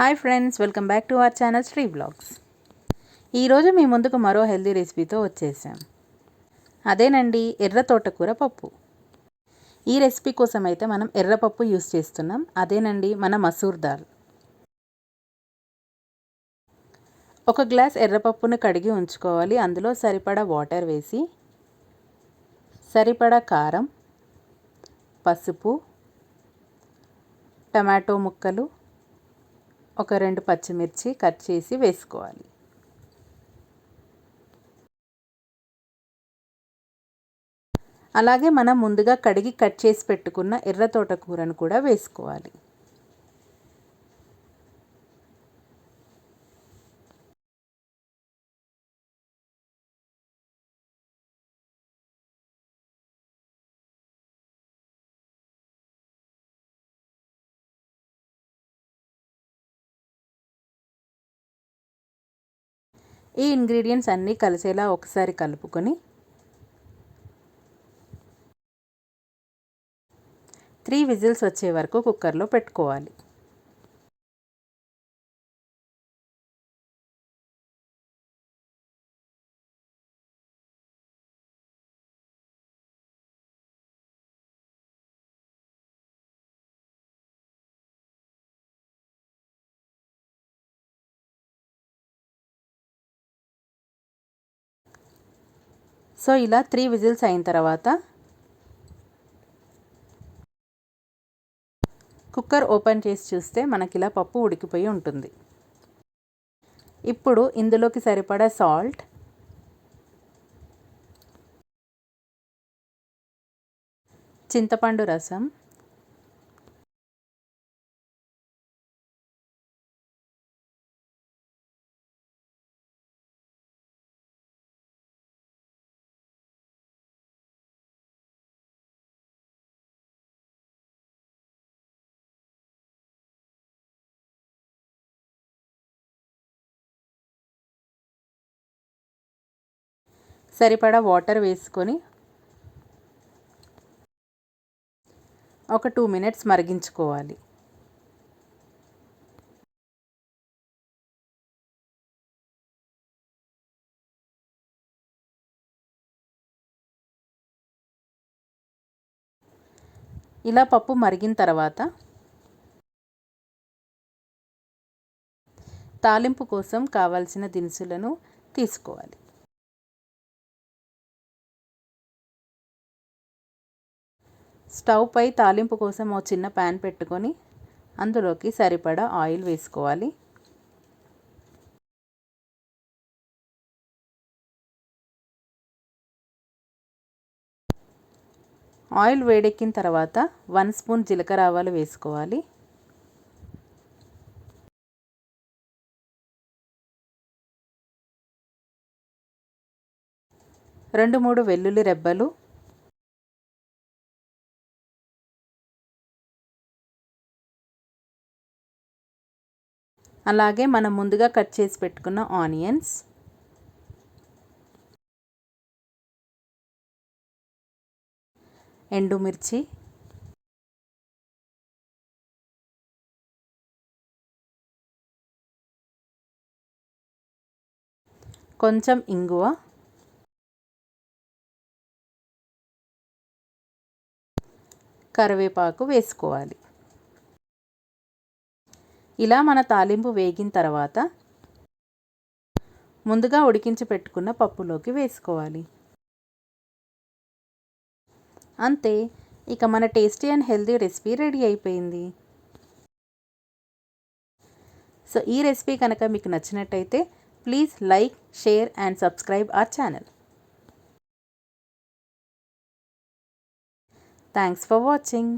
Hi friends welcome back to our channel Sri blogs. ఈరోజు మీ ముందుకు మరో హెల్దీ రెసిపీతో వచ్చేసాం. అదేనండి ఎర్ర తోటకూర పప్పు. ఈ రెసిపీ కోసం అయితే మనం ఎర్రపప్పు యూస్ చేస్తున్నాం. అదేనండి మన మసూర్ దాల్. ఒక గ్లాస్ ఎర్రపప్పును కడిగి ఉంచుకోవాలి. అందులో సరిపడా వాటర్ వేసి సరిపడా కారం పసుపు టమాటో ముక్కలు ఒక రెండు పచ్చిమిర్చి కట్ చేసి వేసుకోవాలి. అలాగే మనం ముందుగా కడిగి కట్ చేసి పెట్టుకున్న ఎర్ర తోటకూరను కూడా వేసుకోవాలి. ఈ ఇంగ్రీడియంట్స్ అన్నీ కలిసేలా ఒకసారి కలుపుకొని త్రీ విజిల్స్ వచ్చే వరకు కుక్కర్లో పెట్టుకోవాలి. సో ఇలా త్రీ విజిల్స్ అయిన తర్వాత కుక్కర్ ఓపెన్ చేసి చూస్తే మనకి ఇలా పప్పు ఉడికిపోయి ఉంటుంది. ఇప్పుడు ఇందులోకి సరిపడా సాల్ట్ చింతపండు రసం సరిపడా వాటర్ వేసుకొని ఒక టూ మినిట్స్ మరిగించుకోవాలి. ఇలా పప్పు మరిగిన తర్వాత తాలింపు కోసం కావాల్సిన దినుసులను తీసుకోవాలి. స్టవ్ పై తాలింపు కోసం ఓ చిన్న ప్యాన్ పెట్టుకొని అందులోకి సరిపడా ఆయిల్ వేసుకోవాలి. ఆయిల్ వేడెక్కిన తర్వాత వన్ స్పూన్ జీలకర్ర ఆవాలు వేసుకోవాలి. రెండు మూడు వెల్లుల్లి రెబ్బలు అలాగే మనం ముందుగా కట్ చేసి పెట్టుకున్న ఆనియన్స్. ఎండుమిర్చి. కొంచెం ఇంగువ. కరివేపాకు వేసుకోవాలి. ఇలా మన తాలింపు వేగిన తర్వాత ముందుగా ఉడికించి పెట్టుకున్న పప్పులోకి వేసుకోవాలి. అంతే ఇక మన tasty and healthy recipe ready అయిపోయింది. సో ఈ రెసిపీ కనుక మీకు నచ్చినట్టయితే please like share and subscribe our channel. Thanks for watching.